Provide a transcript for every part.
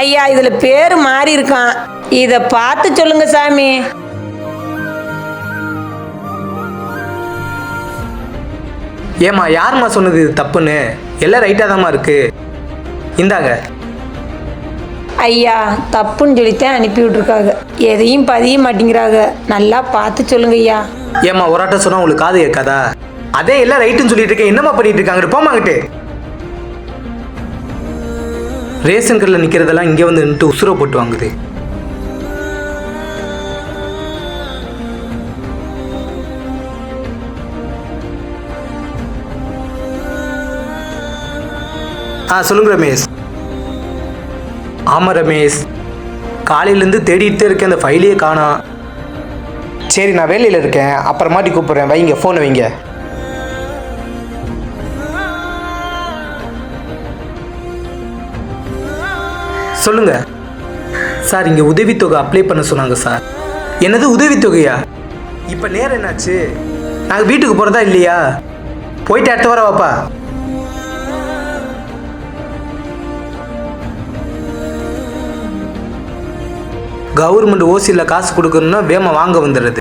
ஐயா இதுல பேரு மாறி இருக்கான். இத பார்த்து சொல்லுங்க சாமி. ஏம்மா யாரும்மா சொன்னது இது தப்புன்னு? எல்லாம் ரைட்டாக தாம்மா இருக்கு. இந்தாங்க. ஐயா தப்புன்னு சொல்லித்தான் அனுப்பி விட்டுருக்காங்க. எதையும் பதிய மாட்டேங்கிறாங்க. நல்லா பார்த்து சொல்லுங்க ஐயா. ஏம்மா ஒராட்ட சொன்னா உங்களுக்கு காது கேட்காதா? அதே எல்லாம் ரைட்டுன்னு சொல்லிட்டு இருக்கேன். என்னம்மா பண்ணிட்டு இருக்காங்க? போமாங்கிட்டு ரேஷன் கடையில் நிற்கிறதெல்லாம் இங்கே வந்து நின்று உசுரை போட்டு வாங்குது. ஆ சொல்லுங்க ரமேஷ். ஆமாம் ரமேஷ். காலையிலேருந்து தேடிட்டு இருக்கேன் அந்த ஃபைலையே காணோம் சரி நான் வேலையில் இருக்கேன். அப்புறமாட்டி கூப்பிட்றேன். வைங்க ஃபோனை வைங்க. சொல்லுங்க. சார் இங்கே உதவித்தொகை அப்ளை பண்ண சொன்னாங்க சார். என்னது உதவித்தொகையா? இப்போ நேரம் என்னாச்சு? நாங்கள் வீட்டுக்கு போகிறதா இல்லையா? போயிட்டு அடுத்த வாரம் வாப்பா. கவர்மெண்ட் ஓசியில் காசு கொடுக்கணும்னா வேமா வாங்க வந்துடுறது.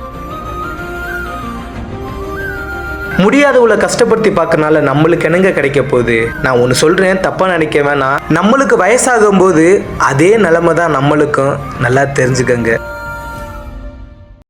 முடியாதவளை கஷ்டப்படுத்தி பார்க்கறனால நம்மளுக்கு என்னங்க கிடைக்க போகுது? நான் ஒன்று சொல்கிறேன் தப்பாக நினைக்க வேணாம். நம்மளுக்கு வயசாகும் போது அதே நிலைமை தான் நம்மளுக்கும். நல்லா தெரிஞ்சுக்கங்க.